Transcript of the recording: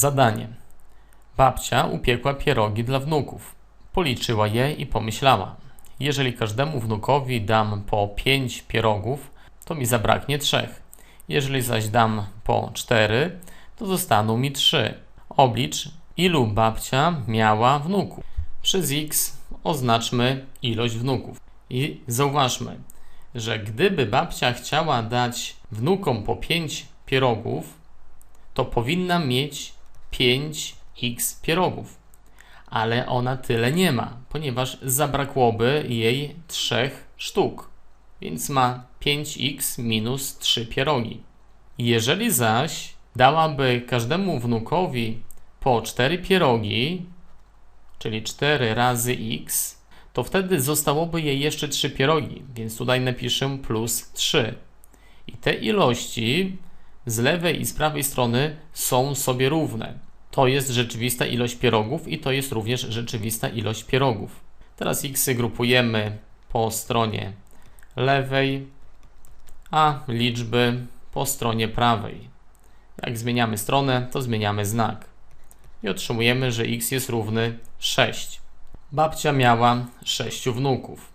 Zadanie. Babcia upiekła pierogi dla wnuków. Policzyła je i pomyślała: Jeżeli każdemu wnukowi dam po pięć pierogów, to mi zabraknie trzech. Jeżeli zaś dam po cztery, to zostaną mi trzy. Oblicz, ilu babcia miała wnuków. Przez x oznaczmy ilość wnuków. I zauważmy, że gdyby babcia chciała dać wnukom po 5 pierogów, to powinna mieć 5x pierogów. Ale ona tyle nie ma, ponieważ zabrakłoby jej 3 sztuk, więc ma 5x minus 3 pierogi. Jeżeli zaś dałaby każdemu wnukowi po 4 pierogi, czyli 4 razy x, to wtedy zostałoby jej jeszcze 3 pierogi, więc tutaj napiszę plus 3. I te ilości z lewej i z prawej strony są sobie równe. To jest rzeczywista ilość pierogów i to jest również rzeczywista ilość pierogów. Teraz x grupujemy po stronie lewej, a liczby po stronie prawej. Jak zmieniamy stronę, to zmieniamy znak. I otrzymujemy, że x jest równy 6. Babcia miała 6 wnuków.